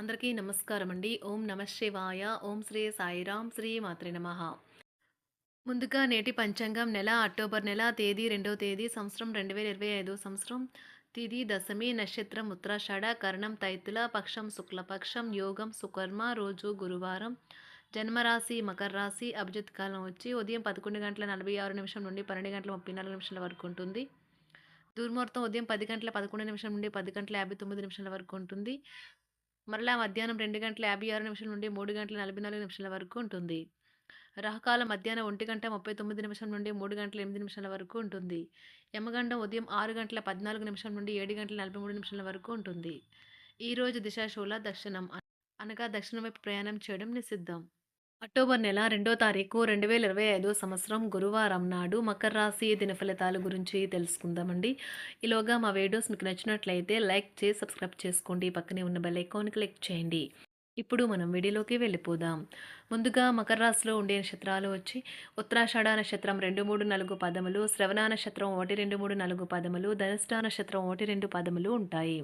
అందరికీ నమస్కారం అండి ఓం నమ శివాయ. ఓం శ్రీ సాయిరాం శ్రీ మాత్రే నమ. ముందుగా నేటి పంచాంగం నెల అక్టోబర్ నెల తేదీ రెండవ తేదీ సంవత్సరం రెండు వేల ఇరవై ఐదో సంవత్సరం. తిది దశమి నక్షత్రం ఉత్తరాషాఢ కరణం తైతుల పక్షం శుక్లపక్షం యోగం సుకర్మ రోజు గురువారం. జన్మరాశి మకర రాశి అభిజిత్ కాలం వచ్చి ఉదయం పదకొండు గంటల నలభై ఆరు నిమిషం నుండి పన్నెండు గంటల ముప్పై నాలుగు నిమిషాల వరకు ఉంటుంది. దుర్ముహూర్తం ఉదయం పది గంటల పదకొండు నిమిషం నుండి పది గంటల యాభై తొమ్మిది నిమిషాల వరకు ఉంటుంది. మరలా మధ్యాహ్నం రెండు గంటల యాభై ఆరు నిమిషం నుండి మూడు గంటల నలభై నాలుగు నిమిషాల వరకు ఉంటుంది. రాహుకాలం మధ్యాహ్నం ఒంటి గంట ముప్పై తొమ్మిది నిమిషం నుండి మూడు గంటల ఎనిమిది నిమిషాల వరకు ఉంటుంది. యమగండం ఉదయం ఆరు గంటల పద్నాలుగు నిమిషం నుండి ఏడు గంటల నలభై మూడు నిమిషాల వరకు ఉంటుంది. ఈరోజు దిశాశూల దక్షిణం అనగా దక్షిణం వైపు ప్రయాణం చేయడం నిషిద్ధం. అక్టోబర్ నెల రెండో తారీఖు రెండు వేల ఇరవై ఐదో సంవత్సరం గురువారం నాడు మకర రాశి దిన ఫలితాల గురించి తెలుసుకుందామండి. ఈలోగా మా వీడియోస్ మీకు నచ్చినట్లయితే లైక్ చేసి సబ్స్క్రైబ్ చేసుకోండి. పక్కనే ఉన్న బెల్ ఐకాన్ క్లిక్ చేయండి. ఇప్పుడు మనం వీడియోలోకి వెళ్ళిపోదాం. ముందుగా మకర రాశిలో ఉండే నక్షత్రాలు వచ్చి ఉత్తరాషాఢ నక్షత్రం రెండు మూడు నాలుగు పదములు శ్రవణ నక్షత్రం ఒకటి రెండు మూడు నాలుగు పదములు ధనిష్ట నక్షత్రం ఒకటి రెండు పదములు ఉంటాయి.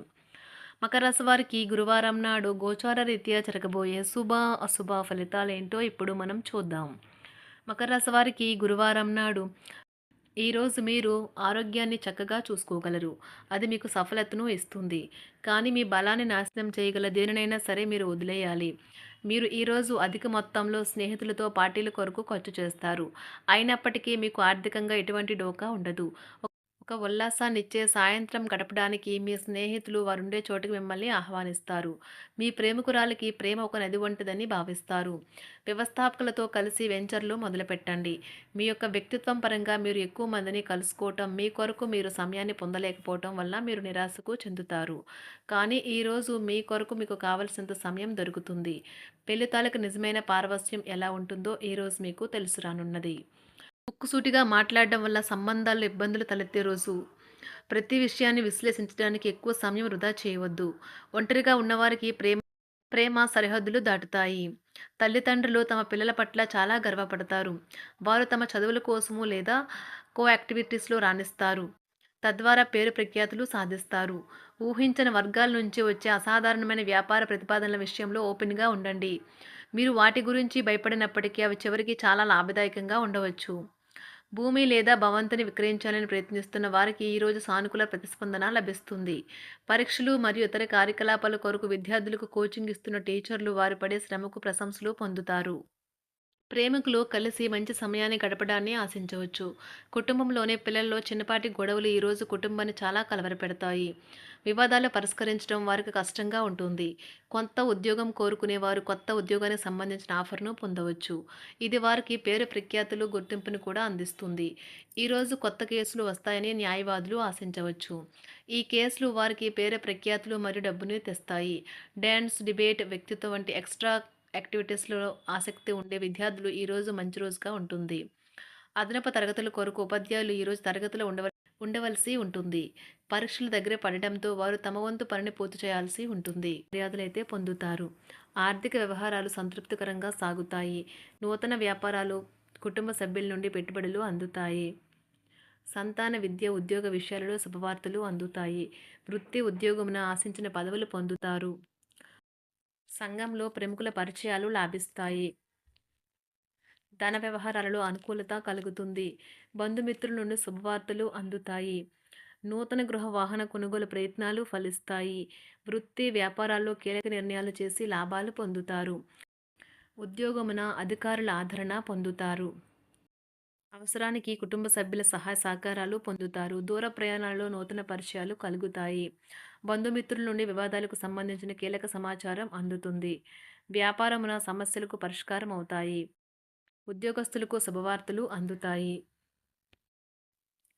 మకర రాశి వారికి గురువారం నాడు గోచార రీత్యా జరగబోయే శుభ అశుభ ఫలితాలేంటో ఇప్పుడు మనం చూద్దాం. మకర రాశి వారికి గురువారం నాడు ఈరోజు మీరు ఆరోగ్యాన్ని చక్కగా చూసుకోగలరు. అది మీకు సఫలతను ఇస్తుంది. కానీ మీ బలాన్ని నాశనం చేయగల దేనినైనా సరే మీరు వదిలేయాలి. మీరు ఈరోజు అధిక మొత్తంలో స్నేహితులతో పార్టీల కొరకు ఖర్చు చేస్తారు. అయినప్పటికీ మీకు ఆర్థికంగా ఎటువంటి డోకా ఉండదు. ఒక ఉల్లాసాన్నిచ్చే సాయంత్రం గడపడానికి మీ స్నేహితులు వారుండే చోటుకి మిమ్మల్ని ఆహ్వానిస్తారు. మీ ప్రేమికురాలకి ప్రేమ ఒక నది వంటిదని భావిస్తారు. వ్యవస్థాపకులతో కలిసి వెంచర్లు మొదలుపెట్టండి. మీ యొక్క వ్యక్తిత్వం పరంగా మీరు ఎక్కువ మందిని కలుసుకోవటం మీ కొరకు మీరు సమయాన్ని పొందలేకపోవటం వల్ల మీరు నిరాశకు చెందుతారు. కానీ ఈరోజు మీ కొరకు మీకు కావలసినంత సమయం దొరుకుతుంది. పెళ్ళితాలకు నిజమైన పారవస్యం ఎలా ఉంటుందో ఈరోజు మీకు తెలుసు రానున్నది. ముక్కుసూటిగా మాట్లాడడం వల్ల సంబంధాల్లో ఇబ్బందులు తలెత్తే రోజు ప్రతి విషయాన్ని విశ్లేషించడానికి ఎక్కువ సమయం వృధా చేయవద్దు. ఒంటరిగా ఉన్నవారికి ప్రేమ ప్రేమ సరిహద్దులు దాటుతాయి. తల్లిదండ్రులు తమ పిల్లల పట్ల చాలా గర్వపడతారు. వారు తమ చదువుల కోసము లేదా కో యాక్టివిటీస్లో రాణిస్తారు. తద్వారా పేరు ప్రఖ్యాతులు సాధిస్తారు. ఊహించిన వర్గాల నుంచి వచ్చే అసాధారణమైన వ్యాపార ప్రతిపాదనల విషయంలో ఓపెన్గా ఉండండి. మీరు వాటి గురించి భయపడినప్పటికీ అవి చివరికి చాలా లాభదాయకంగా ఉండవచ్చు. భూమి లేదా భవంతిని విక్రయించాలని ప్రయత్నిస్తున్న వారికి ఈరోజు సానుకూల ప్రతిస్పందన లభిస్తుంది. పరీక్షలు మరియు ఇతర కార్యకలాపాల కొరకు విద్యార్థులకు కోచింగ్ ఇస్తున్న టీచర్లు వారి పడే శ్రమకు ప్రశంసలు పొందుతారు. ప్రేమికులు కలిసి మంచి సమయాన్ని గడపడాన్ని ఆశించవచ్చు. కుటుంబంలోనే పిల్లల్లో చిన్నపాటి గొడవలు ఈరోజు కుటుంబాన్ని చాలా కలవరపెడతాయి. వివాదాలు పరిష్కరించడం వారికి కష్టంగా ఉంటుంది. కొత్త ఉద్యోగం కోరుకునే వారు కొత్త ఉద్యోగానికి సంబంధించిన ఆఫర్ను పొందవచ్చు. ఇది వారికి పేరు ప్రఖ్యాతులు గుర్తింపును కూడా అందిస్తుంది. ఈరోజు కొత్త కేసులు వస్తాయని న్యాయవాదులు ఆశించవచ్చు. ఈ కేసులు వారికి పేరు ప్రఖ్యాతులు మరియు డబ్బుని తెస్తాయి. డ్యాన్స్ డిబేట్ వ్యక్తిత్వం వంటి ఎక్స్ట్రా యాక్టివిటీస్లో ఆసక్తి ఉండే విద్యార్థులు ఈరోజు మంచి రోజుగా ఉంటుంది. అదనపు తరగతుల కొరకు ఉపాధ్యాయులు ఈరోజు తరగతిలో ఉండవ ఉండవలసి ఉంటుంది. పరీక్షల దగ్గర పడడంతో వారు తమ వంతు పనిని పూర్తి చేయాల్సి ఉంటుంది. మర్యాదలైతే పొందుతారు. ఆర్థిక వ్యవహారాలు సంతృప్తికరంగా సాగుతాయి. నూతన వ్యాపారాలు కుటుంబ సభ్యుల నుండి పెట్టుబడులు అందుతాయి. సంతాన విద్య ఉద్యోగ విషయాలలో శుభవార్తలు అందుతాయి. వృత్తి ఉద్యోగమున ఆశించిన పదవులు పొందుతారు. సంఘంలో ప్రముఖుల పరిచయాలు లాభిస్తాయి. ధన వ్యవహారాలలో అనుకూలత కలుగుతుంది. బంధుమిత్రుల నుండి శుభవార్తలు అందుతాయి. నూతన గృహ వాహన కొనుగోలు ప్రయత్నాలు ఫలిస్తాయి. వృత్తి వ్యాపారాల్లో కీలక నిర్ణయాలు చేసి లాభాలు పొందుతారు. ఉద్యోగమున అధికారుల ఆదరణ పొందుతారు. అవసరానికి కుటుంబ సభ్యుల సహాయ సహకారాలు పొందుతారు. దూర ప్రయాణాల్లో నూతన పరిచయాలు కలుగుతాయి. బంధుమిత్రుల నుండి వివాదాలకు సంబంధించిన కీలక సమాచారం అందుతుంది. వ్యాపారమున సమస్యలకు పరిష్కారం అవుతాయి ఉద్యోగస్తులకు శుభవార్తలు అందుతాయి.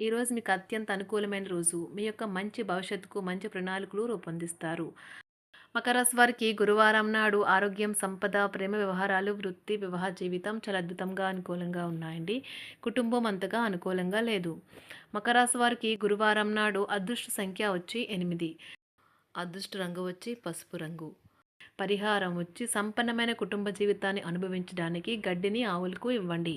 ఈరోజు మీకు అత్యంత అనుకూలమైన రోజు. మీ యొక్క మంచి భవిష్యత్తుకు మంచి ప్రణాళికలు రూపొందిస్తారు. మకర వారికి గురువారం నాడు ఆరోగ్యం సంపద ప్రేమ వ్యవహారాలు వృత్తి వివాహ జీవితం చాలా అద్భుతంగా అనుకూలంగా ఉన్నాయండి. కుటుంబం అంతగా అనుకూలంగా లేదు. మకర వారికి గురువారం నాడు అదృష్ట సంఖ్య వచ్చి ఎనిమిది. అదృష్ట రంగు వచ్చి పసుపు రంగు. పరిహారం వచ్చి సంపన్నమైన కుటుంబ జీవితాన్ని అనుభవించడానికి గడ్డిని ఆవులకు ఇవ్వండి.